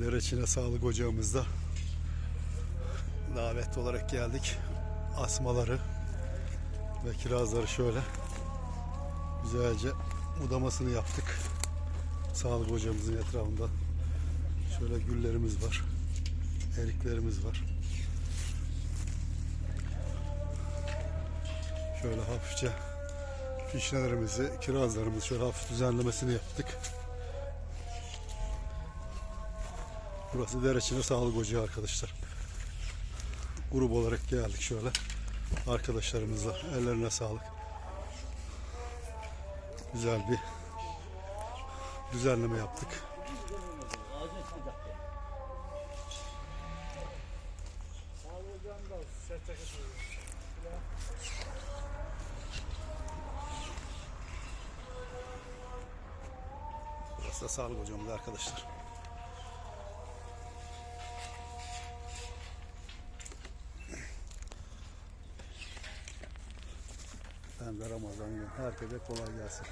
Dereçine Sağlık Ocağımızda davet olarak geldik. Asmaları ve kirazları şöyle güzelce budamasını yaptık. Sağlık Ocağımızın etrafında şöyle güllerimiz var. Eriklerimiz var. Şöyle hafifçe fişnelerimizi, kirazlarımızı şöyle hafif düzenlemesini yaptık. Burası Dereçine Sağlık Ocağı arkadaşlar. Grup olarak geldik şöyle. Arkadaşlarımızla ellerine sağlık. Güzel bir düzenleme yaptık. Burası da sağlık hocamız arkadaşlar. Ben de Ramazan günü. Herkese kolay gelsin.